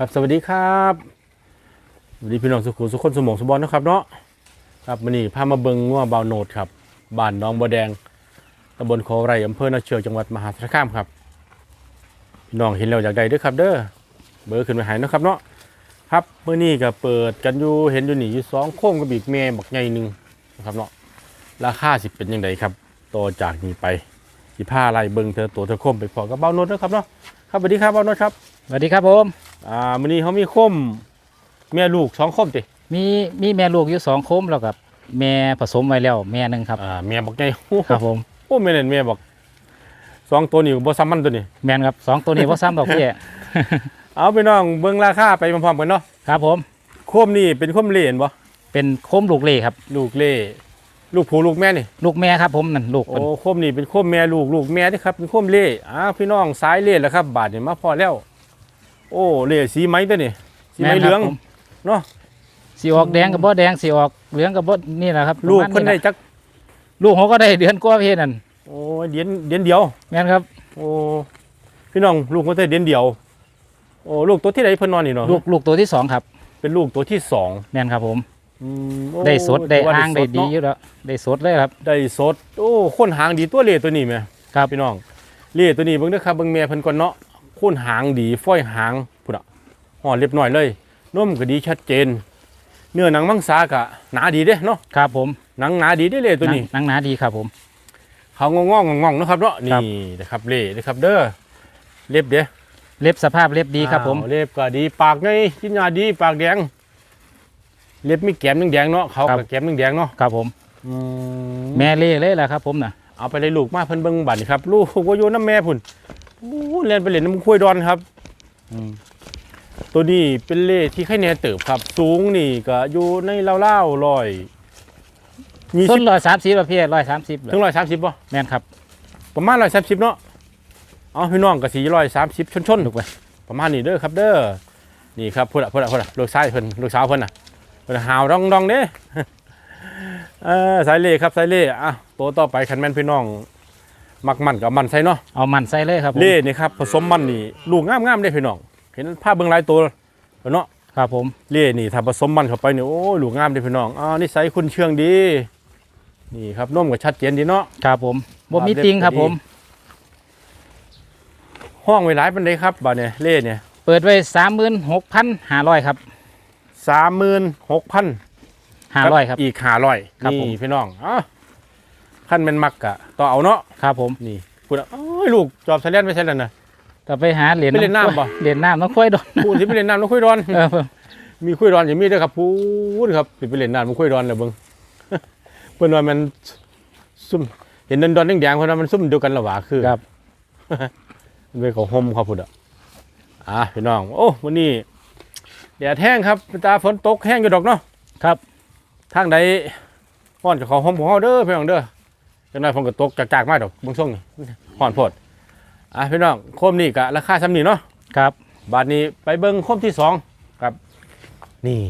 ครับสวัสดีครับสวัสดีพี่น้องสุขุมสุขคนสมองสมบอลนะครับเนาะครับวันนี้พามาเบิงงัวเบาวโนดครับบ้านน้องบัวแดงตำบลโคไรอำเภอนาเชือกจังหวัดมหาสารคามครับพี่น้องเห็นแล้วอยากได้ด้วยครับ เด้อเบอร์ขึ้นไปหายนะครับเนาะครับเมื่อนี้ก็เปิดกันอยู่เห็นอยู่นี่อยู่สองโค้งกับอีกแม่บักใหญ่หนึ่งนะครับเนาะราคาสิเป็นยังไงครับต่อจากนี้ไปสิผ้าอะไรเบิงเธอตัวเธอคมไปพอกับเบานดนะครับเนาะครับสวัสดีครับเบานดครับสวัสดีครับผม อ่ามื้อนี้เขามีคมแม่ลูกสองคมติมีมีแม่ลูกอยู่สองโคมแล้วกับแม่ผสมไว้แล้ว แม่หนึ่งครับอ่าแม่บอกไงโอ้ครับผมโอ้แม่นั่นแม่บอกสองตัวนี้บ่ซ้ำมันตัวนี้ แม่นครับสองตัวนี้ว่าซ้ำดอกพี่เอาไปน้องเบิ่งราคาไปพร้อมๆกันเนาะครับผมโคมนี่เป็นโคมเล่นบ่เป็นโคมลูกเล่ครับ ลูกเล่ลูกผู้ลูกแม่นี่ ลูกแม่ครับผมนั่นลูกโอ้เป็นโคมนี่เป็นโคมแม่ลูกลูกแม่เด้ครับเป็นโคมเล่อ้าวพี่น้องสายเล่แล้วครับ บาดนี่มาพอแล้ว โอ้เล่สีไหมตัวนี้สีไหมแนเหลืองครับผม เนาะสีออกแดงกับบ่แดงสีออกเหลืองกับบ่นี่แหละครับลูกประมาณเพิ่นได้ะจักลูกเขาก็ได้เดือนกว่าพี่นั่นโอ้ยเดือนเดือนเดียว แม่นครับ โอ้พี่น้องลูกมันได้เดือนเดียว โอ้ลูกตัวที่ไหนเพิ่นนอนนี่เนาะลูกลูกตัวที่สองครับเป็นลูกตัวที่สองแม่นครับผม อืมโอ้ได้สดได้ถืว่อ้างได้สดีเนะ อยู่แล้วได้สดเลยครับ ได้สด โอ้คนหางดีตัวเล่ตัวนี้แม่ครับ พี่น้องเล่ตัวนี้เบิ่งเด้อครับเบิ่งแม่เพิ่นก่อนเนาะ คนหางดีฝ้อยหางพุ่นอะห่อเรียบร้อยเลยนมก็ดีชัดเจน เนื้อหนังมังสาก็หนาดีเด้เนาะครับผมหนังหนาดีเด้เล่ตัวนี้หนังหนาดีครับผมเขางองๆงองๆเนาะครับเนาะครันี่บนะครับเล่นะครับเด้อเล็บเด้อเล็บสภาพเล็บดีครับผมอ้าวเล็บก็ดีปากไงกินยาดีปากแดง เล็บมีแก้มแดงๆเนาะเขาครับกับแก้มแดงๆเนาะครับผมอืมแม่เล่เลยแหละครับผมน่ะเอาไปเลยลูกมาเพิ่นเบิ่งบัตรครับ ลูกว่าอยู่น้ำแม่พุ่น อู้เล่นไปเล่นน้ำคุยดอนครับอืมตัวนี้เป็นเล่ที่ไข่แน่เติบครับ สูงนี่ก็อยู่ในเล่าวๆร้อยยี่ต้สินบร้อยสามสิบพี่ร้อยสามสิบถึงร้อยสามสิบป่ะแม่นครับประมาณร้อยสามสิบเนาะเอาพี่น้องกับสี่ร้อยสามสิบชนๆลูกไปประมาณนี้เด้อครับเด้อนี่ครับพุ่นอะพุ่นอะพุ่นอะลูกชายเพิ่นลูกสาวเพิ่นน่ะเพิ่นหาวดองดองเด้ เออสายเล่ครับสายเล่อะโตวต่อไปคันแม่นพี่น้อง มักมันกับมันใส่เนาะเอามันใส่เลยครับผมเล่นี่ครับผสมมันนี่ลูกงามๆได้พี่น้อง เห็นภาพเบิ่งหลายตัวเนาะครับผมเล่นี่ถ้าผสมมันเข้าไปนี่โอ้ยลูกงามได้พี่น้องอ้าวนิสัยคุณเชื่องดี นี่ครับนมก็ชัดเจนดีเนาะครับผมบ่มีครับติงครับเล็บก็ดีผม ห้องไว้หลายปานใดครับบัดเนี่ยเล่เนี่ยเปิดไว้สามหมื่นหกพันห้าร้อยครับ36,000ห้าร้อยครับอีกห้าร้อยครับนี่ผมพี่น้องอะ ขั้นเป็นมักกะต่อเอาเนาะครับผมนี่พูดอะโอ้ยลูกจอบใส่เล่นไม่ใช่แล้วนะต่อไปหาเหรียญไปเล่นน้ำบ่เหรียญน้ำต้องค่อยโดนพูดที่ไปเล่นน้ำน้องคุยดอนเออมีคุยดอนอย่างมีด้วยครับพูดครับสิไปเล่นน้ำน้องคุยดอนเลยเบิ้งเพื่อนว่ามันซุ่มเห็นดอนดอนๆแดงๆเพราะว่ามันซุ่มเดียวกันละหว่าคือครับมันเป็นของโฮมครับพูดอะอะพี่น้อง โอ้วันนี้แดดแห้งครับตาฝนตกแห้งอยู่ดอกเนาะครับทางใดฮ้อนกับของโฮมของเฮาเด้อพี่น้องเด้อ จังไดฝนก็ตกจากๆมาดอกเบางช่วงนี่ฮ้อนโพดอะพี่น้องโคมนี่กะราคาซ้ำนี่เนาะครับ บาทนี้ไปเบิ้งโคมที่สองครับ นี่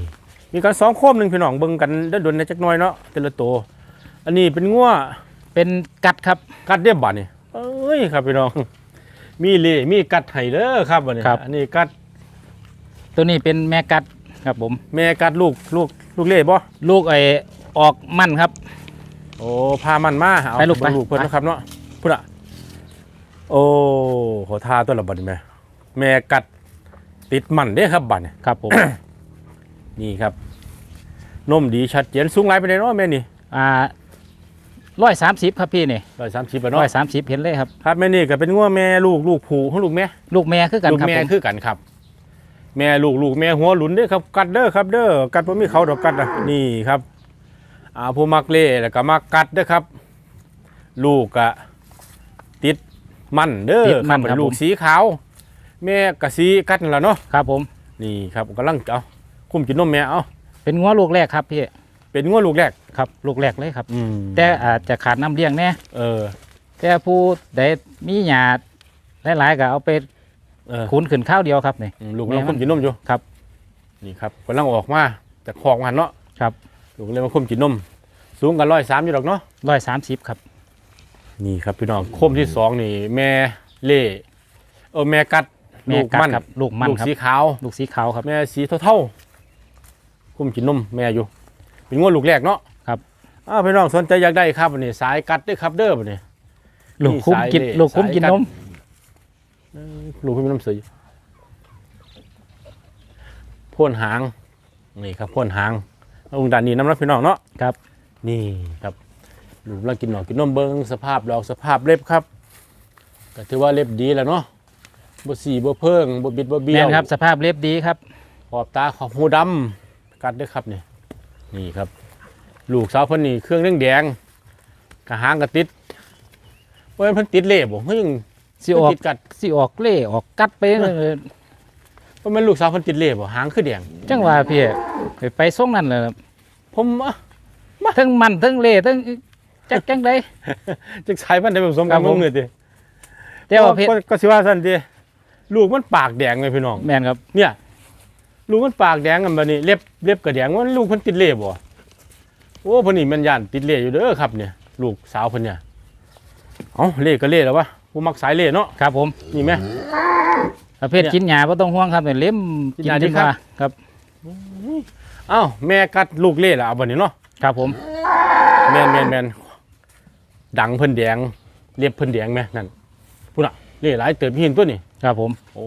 มีกันสองโคมหนึ่งพี่น้องเบิ้งกันเดินๆในจักหน่อยเนาะแต่ละตัวอันนี้เป็นงัวเป็นกัดครับกัดเรียบบาทนี่เอ้ยครับพี่น้อง มีเล่มีกัดไห้เด้อครับบัดนี้ครับ อันนี้กัด ตัวนี้เป็นแม่กัดครับผม แม่กัดลูกลูกลูกเล่บ่ลูกไอออกมันครับ โอ้พามันมาเอาไปลูกไป เบิ่งลูกเพิ่นไปนะครับเนาะพุ่นอะโอ้ขอทาตัวละบัดนี้แม่แม่กัดติดมันเด้ครับบัดนี้ครับผม นี่ครับนมดีชัดเจนสูงหลายไปเลยเนาะแม่นี่อ่าร้อยสามสิบครับพี่นี่ร้อยสามสิบร้เนาะอยสามสิบเห็นเลยครับ ครับแม่นี่ก็เป็นงัวแม่ลูกลูกผูของลูกแม่ ลูกแม่คือกันลูกครับแม่ผมคือกันครับ แม่ลูกลูกแม่หัวหลุนเด้อครับ กัดเด้อครับเด้อกัดบ่มีเขาดอกกัดอะนี่ครับ อ่าผู้มักเล่แล้วก็มักกัดเด้อครับ ลูกกะติดมันเด้อติดมันเป็นครับลูผกมสีขาว แม่กะสีกัดนั่นแหละเนาะครับผม นี่ครับกำลังเอาคุ้มกินนมแม่เอาเป็นงัวลูกแรกครับพี่เป็นงัวลูกแรกครับ ลูกแรกเลยครับ อืมแต่อาจจะขาดน้ำเลี้ยงแน่เออแต่ผู้ใดมีหยาดหลายๆก็เอาไปเออขุนขึ้นข้าวเดียวครับนี่ อืมลูกแม่เรามัน คุ้มกินนมอยู่ครับ นี่ครับกำลังออกมาจากคอกมันเนาะครับ ลูกเลยมาคุ้มกินนม สูงกันร้อยสามอยู่ดอกเนาะร้อยสามสิบครับนี่นี่ครับพี่น้องโคมที่สองนี่ แม่เล่เออแม่กัดแม่กัดครับลูกมันลูกครับสีขาวลูกสีขาวครับแม่สีเท่าๆคุ้มกินนมแม่อยู่ เป็นงวดลูกแรกเนาะครับอ้าวพี่น้องสนใจอยากได้ครับวันนี้สายกัดด้วยครับเด้อวันนี้ลูกคุ้มสายกินเล่ลูกคุ้มสายกินกัดนมลูกพี่น้ำเสือพ่นหางนี่ครับพ่นหางแล้ว องค์ดานนี้น้ำรับพี่น้องเนาะครับ นี่ครับลูกเรากินหนอกกินนมเบิ้งสภาพดอกสภาพเล็บครับก็ถือว่าเล็บดีแล้วเนาะบ่สีบ่เพิ่งบ่บิดบ่เบี้แม่ยวนครับ สภาพเล็บดีครับ ขอบตาขอบหูดำกัดด้วยครับนี่นี่ครับ ลูกสาวเพิ่นนี่เครื่องเรื่องแดงกระหางกระติดเพราะฉะนั้นเพิ่นติดเล็บบ่เฮ้ยยังสิออกติดกัดสิออกเล่ออกกัดไปเลยเพราะมันลูกสาวเพิ่นติดเล็บบ่หางคือแดงจังว่าพี่ ไปไปส่งนั่นเลยครับผมอะทั้งมันทั้งเล่ทั้งจักจังได จักสายพันธุ์ได้ผสมครักับนผมงเลยติแต่ว่าเพชรก็ก็สิว่าซั่นติลูกมันปากแดงเลยพี่น้อง แม่นครับเนี่ย ลูกมันปากแดงกันบัดนี้เล็บเล็บก็แดงว่าลูกเพิ่นติดเล็บบ่โอ้เพิ่นนี่มันย่านติดเล็บอยู่เด้อครับเนี่ย ลูกสาวเพิ่นเนี่ยเอ้าเล่ก็เล่แล้ววะผู้มักสายเล่เนาะครับผมนี่แม่ ประเภทเนี่ยกินหญ้าบ่ต้องห่วงครับเนี่ยเล็มกินกินหญ้าดีดีกครับ ว่าครับ เอ้าแม่กัดลูกเล่แล้วเอาบัดนี้เนาะครับผมแม่นแม่นแม่นดังเพิ่นแดงเล็บเพิ่นแดงแม่นั่นพุ่นน่ะเล่หลายเติบพี่เห็นตัวนี่ครับผม โอ้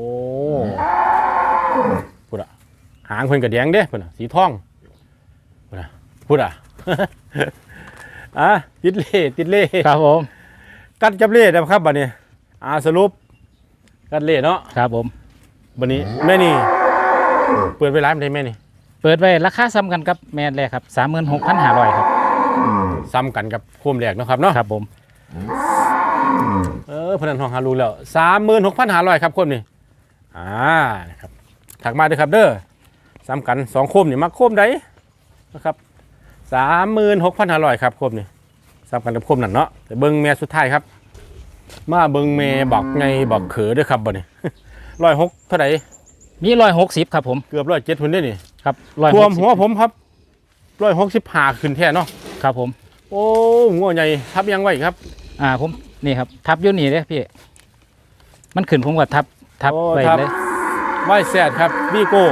พูดอะหางเพิ่นกระแดงเด้พุ่นอะสีทองพูดอะพูดอะอะติดเล่ติดเล่ครับผม กัดจับเล่นะครับบัดนี้อ่าสรุปกัดเล่เนาะครับผมบัดนี้แม่นี่เปิดไว้ร้านได้แม่นี่ เปิดไว้ราคาซ้ำกันครับแม่นแรกครับ36,500ครับ ซ้ำกันกับโคมแรกเนาะครับเนาะครับผม เออพนันทองหารู้แล้วสามหมื่นหกพันหาร้อยครับโคมนี่อ่านะครับถักมาด้วยครับเด้อซ้ำกันสองโคมนี่มาโคมใดนะครับสามหมื่นหกพันหาร้อยครับโคมนี่ซ้ำกันกับโคมนั่นเนาะแต่เบิ้งแม่สุดท้ายครับ มาเบิ้งแม่บอกไงบอกเขอเด้วยครับบ่นี่ร้อยหกเท่าไหร่มี160ครับผม เกือบร้อยเจ็ดพุ่นได้อนี่ ครับรวม160หัวผมครับร้อยหกสิบห้าขึ้นแท้เนาะครับผม โอ้หัวใหญ่ทับยังไว้ครับ อ่าผมนี่ครับ ทับอยู่นี่เด้พี่ มันขึ้นผมก็ทับทับโอ้ไปทับ เลยไหว้แซดครับวีโก้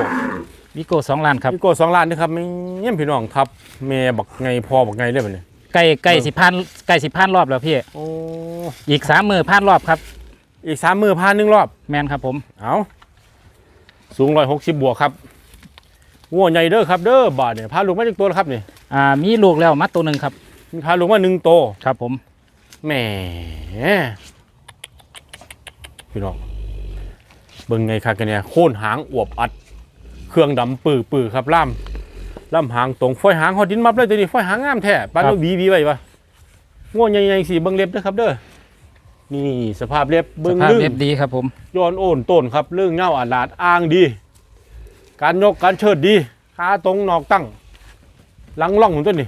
วิโก้สองล้านครับวีโก้สองล้านนะครับไม่เยี่ยมพี่น้องทับแม่บอกไงพอบอกไงเรื่องนี้ไก่ไก่เออสิพันไก่สิพันรอบแล้วพี่ โอ้อีกสามมือพันรอบครับ อีกสามมือพานหนึ่งรอบ แมนครับผม เอาสูงร้อยหกสิบบวกครับ งัวใหญ่เด้อครับเด้อบาทเนี่ยพาลูกมาจากตัวแล้วครับนี่อ่ามีลูกแล้วมัดตัวหนึ่งครับพาลูกมาหนึ่งตัวครับผมแหมพี่น้องเบิ่งไงครับกันเนี่ยโค่นหางอวบอัด เครื่องดำปื้อปื้อครับล่ามล่ามหางตรงฝอยหางหอดินมับเลยตัวนี้ฝอยหางงามแท้ปานว่าหวีหวีไว้ปะง่วงใหญ่ๆสีเบิ่งเล็บเด้อครับเด้อนี่สภาพเล็บสเบิ่งภาพลึงเรียบดีครับผม ย้อนโอนต้นครับเรื่องเงาอาลาดอ้างดี การยกการเชิดดีขาตรงนอกตั้งหลังล่องของตัวนี้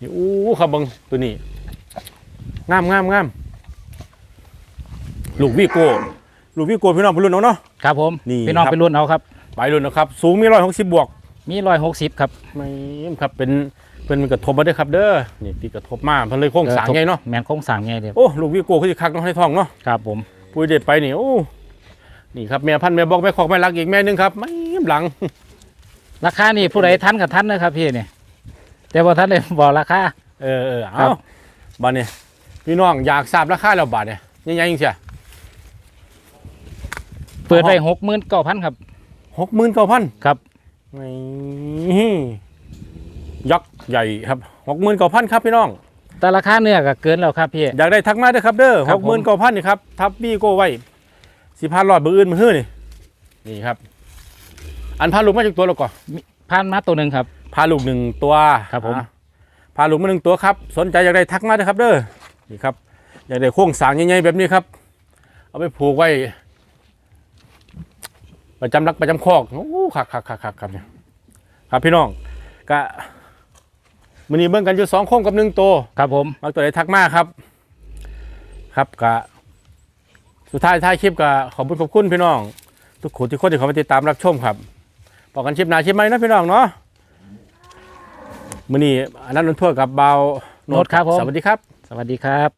นี่อู้ครับเบังตัวนี้งามงามงามลูกวิโก้ลูกวิโก้พี่น้องพี่รุ่นน้องเนาะ ครับผมนี่พี่น้องครับ ไปรุ่นเอาครับ ไปรุ่นนะครับ สูงมีร้อยหกสิบบวกมีร้อยหกสิบครับไม่ครับเป็นเป็นกระทบมาด้วยครับเด้อนี่ตีกระทบมาเพิ่นเลยโค้งสร้างไงเนาะแมนโค้งสร้างไงเดียวโอ้ลูกวิโก้คือสิคักเน้องให้ทองเนาะครับผม ปุ้ยเด็ดไปนี่โอ้ นี่ครับแม่พันธุ์แม่บอกแม่คอกแม่รักอีกแม่หนึงครับไม่หลัง ราคานี่ผู้ใดทันกับทันนะครับพี่เนี่ยแต่ว่าท่านเลยบอกราคาเออเออครัเอาบบาดเนี่ยพี่น้องอยากทราบราคาแล้วบาทเนี่ยยังไงจริงเสียเปิดไปหกหมื่นเก้าพันครับหกหมื่นเก้าพันครับนี่ยักษ์ใหญ่ครับหกหมื่นเก้าพันครับพี่น้อง แต่ราคาเนื้อก็เกินแล้วครับพี่อยากได้ทักมาเด้อครับเด้อครัหบกผหมื่นมเก้าพันนี่ครับทับบี้โก้ไว้ สิพันหลอดเบอร์อื่นมาเฮ้อนี่นี่ครับ อันพาลูกมาจากตัวเราก่อนพันมาตัวหนึ่งครับ พาลูกหนึ่งตัวครับผม อะพาลูกมาหนึ่งตัวครับ สนใจอยากได้ทักมาเด้อครับ เด้อนี่ครับอยากได้โค้งสร้างใหญ่ๆแบบนี้ครับ เอาไปผูกไว้ ประจำรักประจำคอกโอ้คักคักคักคักครับเนี่ยครับพี่น้องกะมันนี้เบิ่งกันอยู่สองโค้งกับหนึ่งตัว ครับผม มักตัวไหนทักมาครับ ครับกะ สุดท้ายท้ายคลิปกะขอบคุณขอบคุณพี่น้อง ทุกคนที่คนที่เขามาติดตามรับชมครับบอกกันคลิปหน้าคลิปใหม่นะพี่น้องเนาะมื้อนี้อันนั้นนนทั่วกับเบาโน้ตครับผมสวัสดีครับ สวัสดีครับ